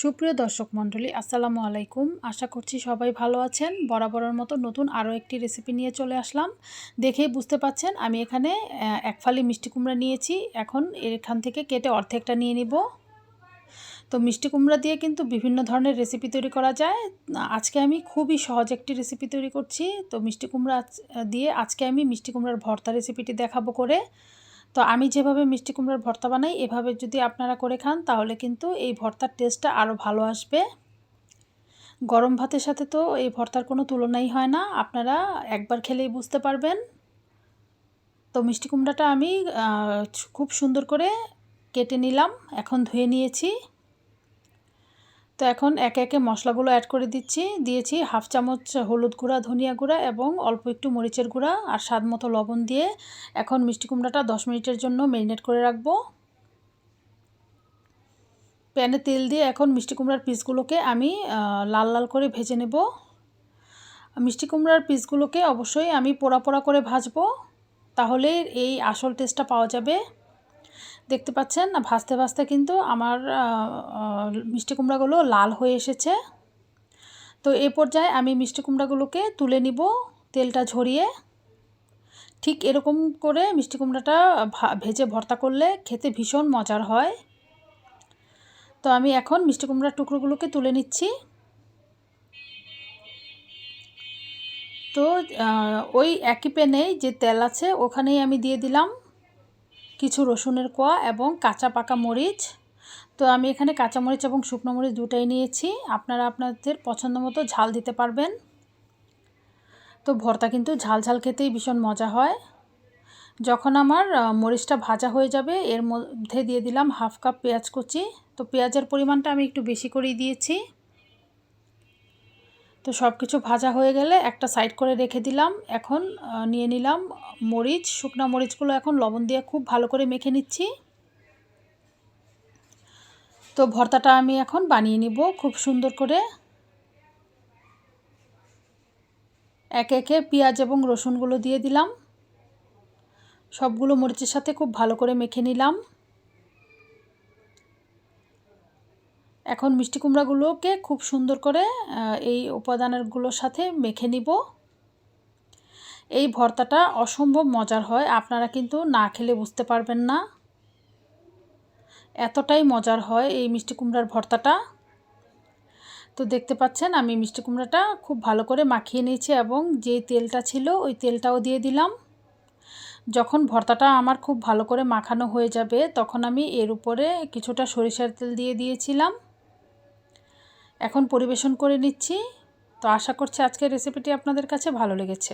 সুপ্রিয় দর্শক মণ্ডলী, আসসালামু আলাইকুম। আশা করছি সবাই ভালো আছেন। বরাবরের মতো নতুন আরও একটি রেসিপি নিয়ে চলে আসলাম। দেখেই বুঝতে পাচ্ছেন, আমি এখানে এক ফালি মিষ্টি কুমড়া নিয়েছি। এখন এখান থেকে কেটে অর্ধেকটা নিয়ে নিব। তো মিষ্টি কুমড়া দিয়ে কিন্তু বিভিন্ন ধরনের রেসিপি তৈরি করা যায়। আজকে আমি খুবই সহজ একটি রেসিপি তৈরি করছি। তো মিষ্টি কুমড়া দিয়ে আজকে আমি মিষ্টি কুমড়ার ভর্তা রেসিপিটি দেখাবো করে। তো আমি যেভাবে মিষ্টি কুমড়ার ভর্তা বানাই, এভাবে যদি আপনারা করে খান, তাহলে কিন্তু এই ভর্তার টেস্টটা আরও ভালো আসবে। গরম ভাতের সাথে তো এই ভর্তার কোনো তুলনাই হয় না, আপনারা একবার খেলেই বুঝতে পারবেন। তো মিষ্টি কুমড়াটা আমি খুব সুন্দর করে কেটে নিলাম, এখন ধুয়ে নিয়েছি। তো এখন একে একে মশলাগুলো অ্যাড করে দিচ্ছি। দিয়েছি হাফ চামচ হলুদ গুঁড়া, ধনিয়া গুঁড়া এবং অল্প একটু মরিচের গুঁড়া আর স্বাদ মতো লবণ দিয়ে এখন মিষ্টি কুমড়াটা দশ মিনিটের জন্য মেরিনেট করে রাখব। প্যানে তেল দিয়ে এখন মিষ্টি কুমড়ার পিসগুলোকে আমি লাল লাল করে ভেজে নেব। মিষ্টি কুমড়ার পিসগুলোকে অবশ্যই আমি পোড়া পোড়া করে ভাজবো। তাহলে এই আসল টেস্টটা পাওয়া যাবে। দেখতে পাচ্ছেন না, ভাজতে ভাজতে কিন্তু আমার মিষ্টি কুমড়াগুলো লাল হয়ে এসেছে। তো এ পর্যায়ে আমি মিষ্টি কুমড়াগুলোকে তুলে নিব, তেলটা ঝরিয়ে। ঠিক এরকম করে মিষ্টি কুমড়াটা ভেজে ভর্তা করলে খেতে ভীষণ মজার হয়। তো আমি এখন মিষ্টি কুমড়ার টুকরোগুলোকে তুলে নিচ্ছি। তো ওই একই প্যানেই যে তেল আছে ওখানেই আমি দিয়ে দিলাম। কিছু রসুনের কোয়া এবং কাঁচা পাকা মরিচ। তো আমি এখানে কাঁচা মরিচ এবং শুকনো মরিচ দুটাই নিয়েছি। আপনারা আপনাদের পছন্দ মতো ঝাল দিতে পারবেন। তো ভর্তা কিন্তু ঝাল ঝাল খেতেই ভীষণ মজা হয়। যখন আমার মরিচটা ভাজা হয়ে যাবে, এর মধ্যে দিয়ে দিলাম হাফ কাপ পেঁয়াজ কুচি। তো পেঁয়াজের পরিমাণটা আমি একটু বেশি করেই দিয়েছি। তো সব কিছু ভাজা হয়ে গেলে একটা সাইড করে রেখে দিলাম। এখন নিয়ে নিলাম মরিচ। শুকনা মরিচগুলো এখন লবণ দিয়ে খুব ভালো করে মেখে নিচ্ছি। তো ভর্তাটা আমি এখন বানিয়ে নিব খুব সুন্দর করে। একে একে পেঁয়াজ এবং রসুনগুলো দিয়ে দিলাম। সবগুলো মরিচের সাথে খুব ভালো করে মেখে নিলাম। এখন মিষ্টি কুমড়াগুলোকে খুব সুন্দর করে এই উপাদানগুলোর সাথে মেখে নিব। এই ভর্তাটা অসম্ভব মজার হয়, আপনারা কিন্তু না খেলে বুঝতে পারবেন না। এতটাই মজার হয় এই মিষ্টি কুমড়ার ভর্তাটা। তো দেখতে পাচ্ছেন, আমি মিষ্টি কুমড়াটা খুব ভালো করে মাখিয়ে নিয়েছি এবং যে তেলটা ছিল ওই তেলটাও দিয়ে দিলাম। যখন ভর্তাটা আমার খুব ভালো করে মাখানো হয়ে যাবে, তখন আমি এর উপরে কিছুটা সরিষার তেল দিয়ে দিয়েছিলাম। এখন পরিবেশন করে নিচ্ছি। তো আশা করছি আজকের রেসিপিটি আপনাদের কাছে ভালো লেগেছে।